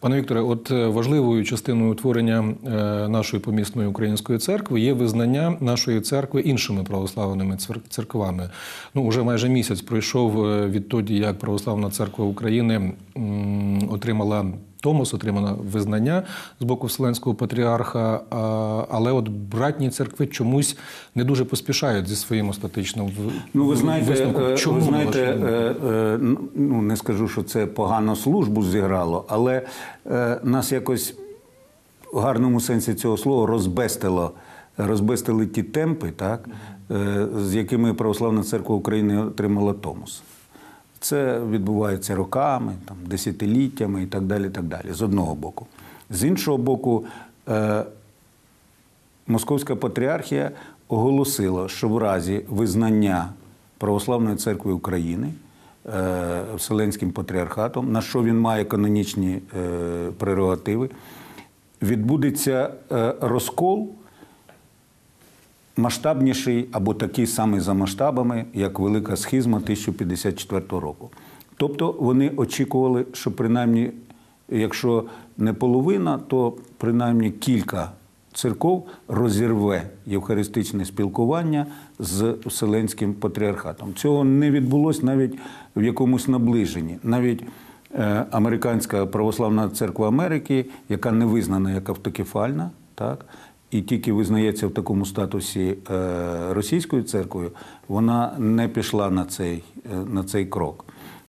Пане Вікторе, от е, важливою частиною утворення е, нашої помісної української церкви є визнання нашої церкви іншими православними церквами. Ну, уже майже місяць пройшов е, відтоді, як Православна церква України отримала Томос, отримала визнання з боку Вселенського патріарха. Але от братні церкви чомусь не дуже поспішають зі своїм остатичним Ну, ви знаєте, висновком. е, Чому, ви знаєте, е, е, ну не скажу, що це погано службу зіграло, але нас якось в гарному сенсі цього слова розбестило, розбестили ті темпи, так, з якими Православна церква України отримала Томос. Це відбувається роками, там, десятиліттями і так далі. так далі, З одного боку. З іншого боку, е, Московська патріархія оголосила, що в разі визнання Православної церкви України е, Вселенським патріархатом, на що він має канонічні е, прерогативи, відбудеться е, розкол масштабніший або такий самий за масштабами, як Велика Схизма 1054 року. Тобто вони очікували, що принаймні, якщо не половина, то принаймні кілька церков розірве євхаристичне спілкування з Вселенським патріархатом. Цього не відбулося навіть в якомусь наближенні. Навіть е, Американська православна церква Америки, яка не визнана як автокефальна, так, і тільки визнається в такому статусі е, російською церквою, вона не пішла на цей, е, на цей крок.